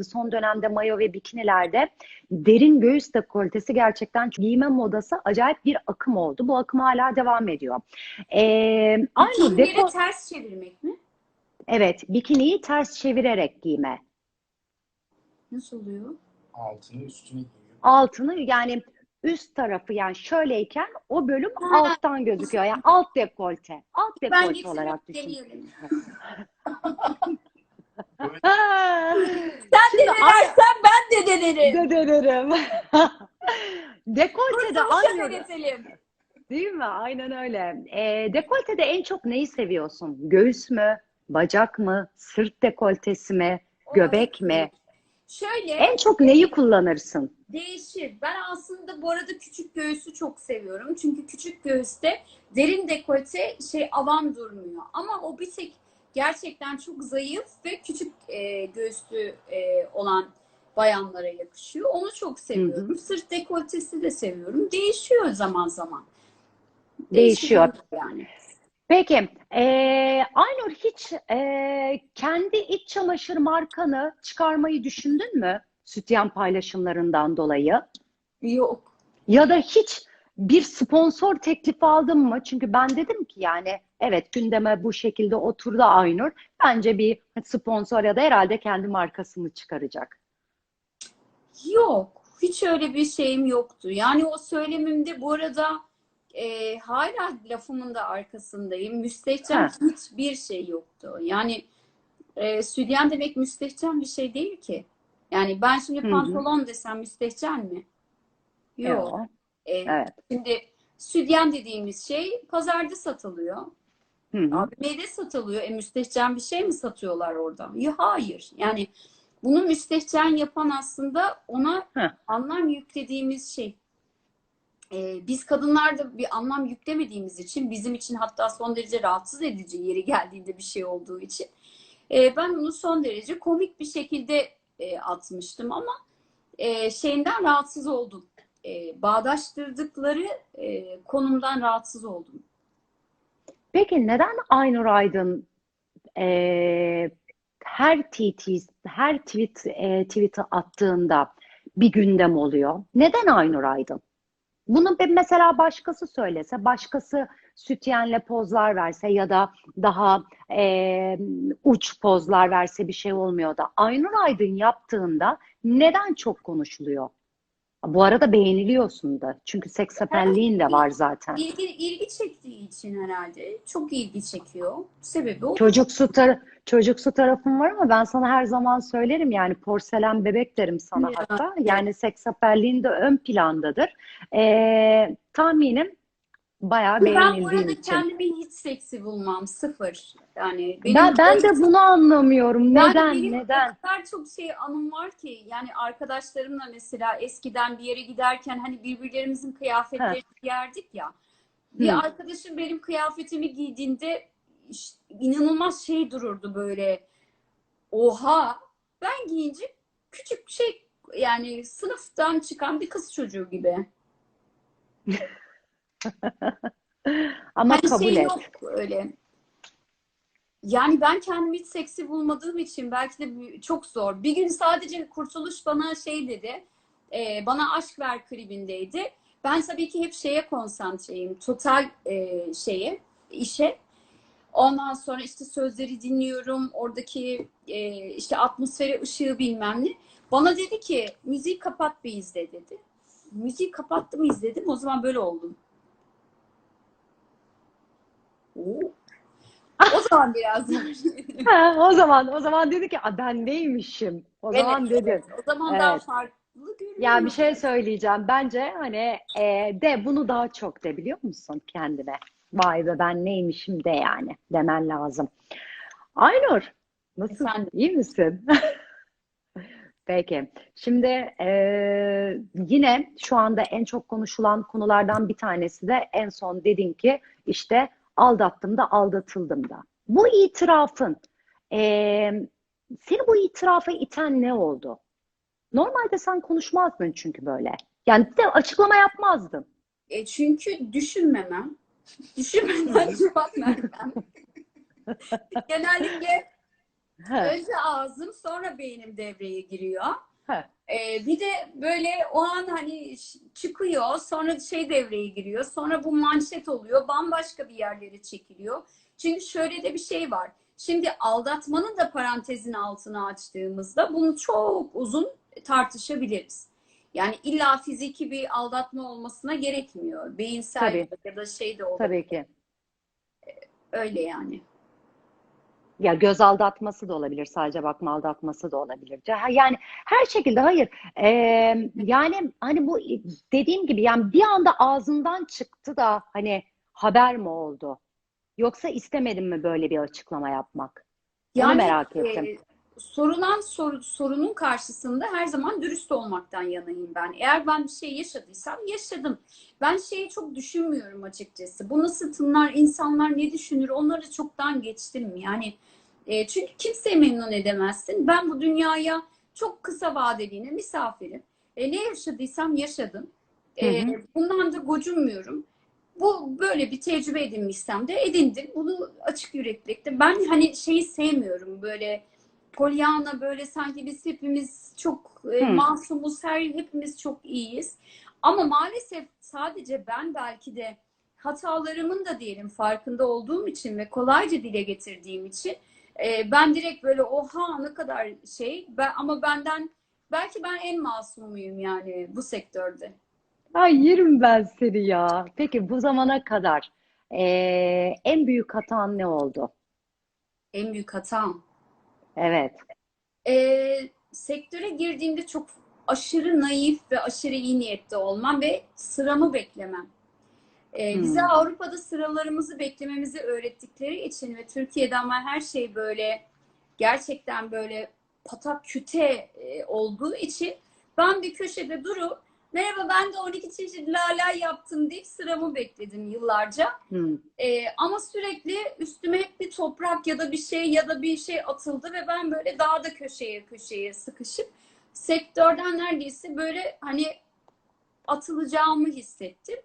son dönemde mayo ve bikinilerde derin göğüs dekoltesi gerçekten giyme modası acayip bir akım oldu. Bu akım hala devam ediyor. Ee, aynı deko ters çevirmek mi? evet bikiniyi ters çevirerek giyme. Nasıl oluyor? Altını üstüne giyiyor. Altını yani üst tarafı yani şöyleyken o bölüm Ha. alttan gözüküyor. Yani alt dekolte. Alt dekolte olarak düşün. Sen de denersen ben de denerim. de denerim. Dekoltede Kurtuluşa aynı değil mi? Aynen öyle. Ee, dekoltede en çok neyi seviyorsun? Göğüs mü? Bacak mı? Sırt dekoltesi mi? Göbek mi? Şöyle En çok neyi kullanırsın? değişir. Ben aslında bu arada küçük göğüsü çok seviyorum. Çünkü küçük göğüste derin dekolte şey avam durmuyor. Ama o bir tek gerçekten çok zayıf ve küçük e, göğüslü e, olan bayanlara yakışıyor. Onu çok seviyorum. Sırt dekoltesi de seviyorum. Değişiyor zaman zaman. Değişiyor. yani. Peki, ee, Aynur hiç ee, kendi iç çamaşır markanı çıkarmayı düşündün mü? Sütyen paylaşımlarından dolayı. Yok. Ya da hiç bir sponsor teklifi aldın mı? Çünkü ben dedim ki yani evet gündeme bu şekilde oturdu Aynur. Bence bir sponsor ya da herhalde kendi markasını çıkaracak. Yok. Hiç öyle bir şeyim yoktu. Yani o söylemimde bu arada e, hala lafımın da arkasındayım. Müstehcen Ha. hiçbir şey yoktu. Yani e, sütyen demek müstehcen bir şey değil ki. Yani ben şimdi pantolon desem müstehcen mi? Yok. Yok. E, Evet. Şimdi sütyen dediğimiz şey pazarda satılıyor. Hı hı. AVM'de satılıyor. E müstehcen bir şey mi satıyorlar orada? Ya, hayır. Yani bunu müstehcen yapan aslında ona Heh. anlam yüklediğimiz şey. E, biz kadınlar da bir anlam yüklemediğimiz için bizim için hatta son derece rahatsız edici yeri geldiğinde bir şey olduğu için e, ben onu son derece komik bir şekilde e, atmıştım ama e, şeyinden rahatsız oldum. E, bağdaştırdıkları e, konumdan rahatsız oldum. Peki neden Aynur Aydın eee, her TT, her tweet eee, tweet'i attığında bir gündem oluyor? Neden Aynur Aydın? Bunu bir mesela başkası söylese, başkası sütyenle pozlar verse ya da daha eee, uç pozlar verse bir şey olmuyor da Aynur Aydın yaptığında neden çok konuşuluyor? Bu arada beğeniliyorsun da. Çünkü seksapelliğin de var zaten. İlgi, ilgi çektiği için herhalde. Çok ilgi çekiyor. Sebebi o. Çocuksu, tar çocuksu tarafım var ama ben sana her zaman söylerim yani porselen bebek derim sana Ya. hatta. Yani seksapelliğin de ön plandadır. Ee, tahminim bayağı Ben bu beğenildiğin arada için. kendimi hiç seksi bulmam. Sıfır. Yani benim Ben, ben de bunu anlamıyorum. Yani Neden? benim Neden? o kadar çok şey anım var ki yani arkadaşlarımla mesela eskiden bir yere giderken hani birbirlerimizin kıyafetlerini giyerdik ya. Bir Hı. arkadaşım benim kıyafetimi giydiğinde inanılmaz şey dururdu böyle. Oha ben giyince küçük şey yani sınıftan çıkan bir kız çocuğu gibi. Ama Hani kabul şey et. yok öyle. Yani ben kendimi hiç seksi bulmadığım için belki de çok zor. Bir gün sadece Kurtuluş bana şey dedi. e, bana aşk ver klibindeydi. Ben tabii ki hep şeye konsantreyim. Total e, şeye, işe. Ondan sonra işte sözleri dinliyorum. Oradaki e, işte atmosferi, ışığı bilmem ne. Bana dedi ki müziği kapat bir izle dedi. Müziği kapattım izledim. O zaman böyle oldum. Oo. O zaman biraz Ha, o zaman o zaman dedi ki "Aa, ben neymişim? O Evet, zaman dedi. evet. O zaman daha Evet. farklı görünüyor. Ya bir şey söyleyeceğim. Bence hani e, de bunu daha çok de biliyor musun kendine? Vay be ben neymişim de yani demen lazım. Aynur, nasılsın? Efendim? İyi misin? Peki. Şimdi e, yine şu anda en çok konuşulan konulardan bir tanesi de en son dedin ki işte aldattım da aldatıldım da. Bu itirafın e, seni bu itirafa iten ne oldu? Normalde sen konuşmazdın çünkü böyle. Yani de açıklama yapmazdın. E çünkü düşünmemem. Düşünmeden cevap vermem. Genellikle Önce ağzım sonra beynim devreye giriyor. ha. Ee, bir de böyle o an hani çıkıyor sonra şey devreye giriyor sonra bu manşet oluyor bambaşka bir yerlere çekiliyor. Çünkü şöyle de bir şey var. Şimdi aldatmanın da parantezin altına açtığımızda bunu çok uzun tartışabiliriz. Yani illa fiziki bir aldatma olmasına gerekmiyor. Beyinsel Tabii. ya da şey de olabilir. Tabii ki. Öyle yani. Ya göz aldatması da olabilir, sadece bakma aldatması da olabilir. Yani her şekilde hayır. Ee, yani hani bu dediğim gibi yani bir anda ağzından çıktı da hani haber mi oldu? Yoksa istemedim mi böyle bir açıklama yapmak? Onu Yani merak e, ettim. Sorulan soru, sorunun karşısında her zaman dürüst olmaktan yanayım ben. Eğer ben bir şey yaşadıysam yaşadım. Ben şeyi çok düşünmüyorum açıkçası. Bu nasıl tınlar, insanlar ne düşünür onları çoktan geçtim. Yani e, çünkü kimseyi memnun edemezsin. Ben bu dünyaya çok kısa vadeliğine misafirim. E, ne yaşadıysam yaşadım. E, Hı hı. bundan da gocunmuyorum. Bu böyle bir tecrübe edinmişsem de edindim. Bunu açık yüreklilikte. Ben hani şeyi sevmiyorum böyle Pollyanna böyle sanki biz hepimiz çok e, masumuz, her hepimiz çok iyiyiz. Ama maalesef sadece ben belki de hatalarımın da diyelim farkında olduğum için ve kolayca dile getirdiğim için e, ben direkt böyle oha ne kadar şey ben, ama benden belki ben en masumuyum yani bu sektörde. Ay yerim ben seni ya. Peki bu zamana kadar ee, en büyük hatan ne oldu? En büyük hatam. Evet. e, sektöre girdiğimde çok aşırı naif ve aşırı iyi niyetli olmam ve sıramı beklemem. E, Hmm. bize Avrupa'da sıralarımızı beklememizi öğrettikleri için ve Türkiye'de ama her şey böyle gerçekten böyle patak küte e, olduğu için ben bir köşede durup merhaba ben de 12 çeşit lala yaptım deyip sıramı bekledim yıllarca. Hı. Ee, ama sürekli üstüme hep bir toprak ya da bir şey ya da bir şey atıldı ve ben böyle daha da köşeye köşeye sıkışıp sektörden neredeyse böyle hani atılacağımı hissettim.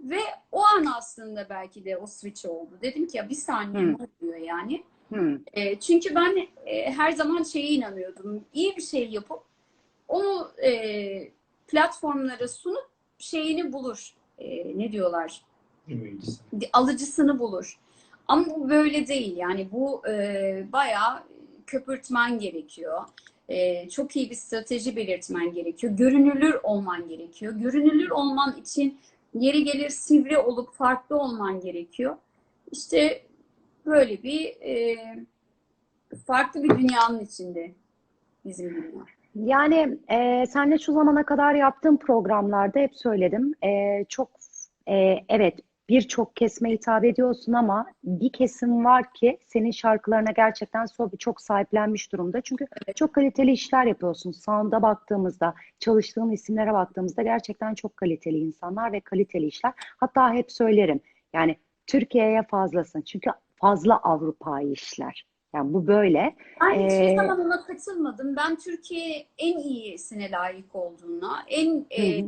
Ve o an aslında belki de o switch oldu. Dedim ki ya bir saniye ne oluyor yani? Hı. E, çünkü ben e, her zaman şeye inanıyordum. İyi bir şey yapıp onu e, platformlara sunup şeyini bulur. E, ne diyorlar? Alıcısını bulur. Ama bu böyle değil. Yani bu e, bayağı köpürtmen gerekiyor. E, çok iyi bir strateji belirtmen gerekiyor. Görünürlür olman gerekiyor. Görünürlür olman için yeri gelir sivri olup farklı olman gerekiyor. İşte böyle bir e, farklı bir dünyanın içinde bizim dünya. Yani e, senle şu zamana kadar yaptığım programlarda hep söyledim. E, çok e, evet birçok kesime hitap ediyorsun ama bir kesim var ki senin şarkılarına gerçekten çok sahiplenmiş durumda. Çünkü çok kaliteli işler yapıyorsun. Sound'a baktığımızda, çalıştığın isimlere baktığımızda gerçekten çok kaliteli insanlar ve kaliteli işler. Hatta hep söylerim yani Türkiye'ye fazlasın. Çünkü fazla Avrupa'yı işler. Yani bu böyle. Ben hiçbir Ee, zaman ona katılmadım. Ben Türkiye en iyisine layık olduğuna, en Hı e,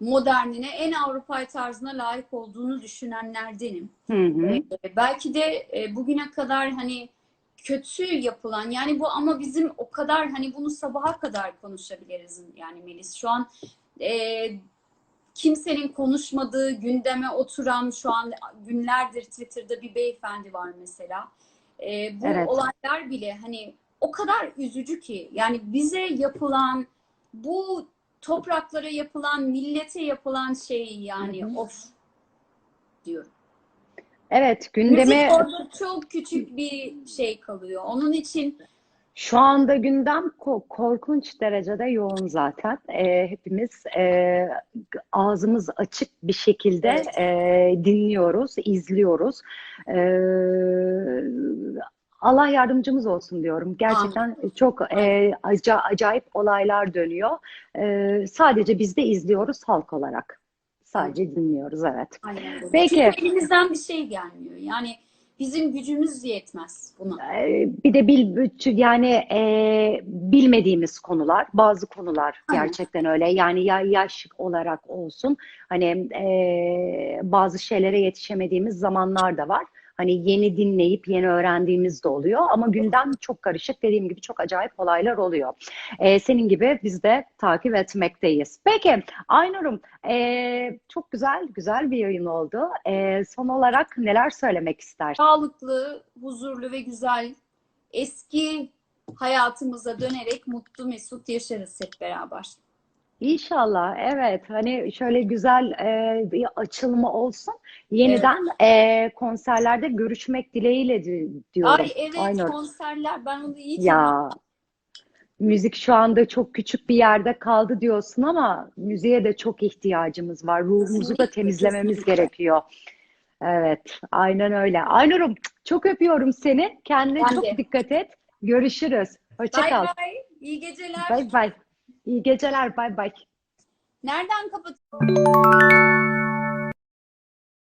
modernine, en Avrupa tarzına layık olduğunu düşünenlerdenim. Hı hı. E, belki de e, bugüne kadar hani kötü yapılan yani bu ama bizim o kadar hani bunu sabaha kadar konuşabiliriz yani Melis. Şu an e, kimsenin konuşmadığı gündeme oturan şu an günlerdir Twitter'da bir beyefendi var mesela. E, bu Evet. olaylar bile hani o kadar üzücü ki yani bize yapılan bu topraklara yapılan millete yapılan şey yani Hı hı. of diyorum. Evet, Müzik gündeme orada çok küçük bir şey kalıyor. Onun için şu anda gündem ko- korkunç derecede yoğun zaten. Ee, hepimiz e, ağzımız açık bir şekilde Evet. e, dinliyoruz, izliyoruz. Ee, Allah yardımcımız olsun diyorum. Gerçekten çok e, aca- acayip olaylar dönüyor. Ee, sadece biz de izliyoruz halk olarak. Sadece dinliyoruz, evet. aynen. Peki. Çünkü elimizden bir şey gelmiyor. Yani bizim gücümüz yetmez buna. Ee, Bir de bil, yani e, bilmediğimiz konular, bazı konular Aynen. gerçekten öyle. Yani ya yaş olarak olsun, hani e, bazı şeylere yetişemediğimiz zamanlar da var. Hani yeni dinleyip yeni öğrendiğimiz de oluyor ama gündem çok karışık. Dediğim gibi çok acayip olaylar oluyor. Ee, senin gibi biz de takip etmekteyiz. Peki Aynur'um ee, çok güzel güzel bir yayın oldu. Ee, son olarak neler söylemek istersin? Sağlıklı, huzurlu ve güzel eski hayatımıza dönerek mutlu mesut yaşarız hep beraber. İnşallah evet hani şöyle güzel e, bir açılma olsun. Yeniden e, konserlerde görüşmek dileğiyle di- diyorum. Ay evet Aynur. konserler ben onu iyi Ya müzik şu anda çok küçük bir yerde kaldı diyorsun ama müziğe de çok ihtiyacımız var. Ruhumuzu da temizlememiz gerekiyor. Evet, aynen öyle. Aynur'um çok öpüyorum seni. Kendine Ben çok de. dikkat et. Görüşürüz. Hoşça Bay kal. bay. İyi geceler. Bay bay. İyi geceler. Bay bay. Nereden kapat?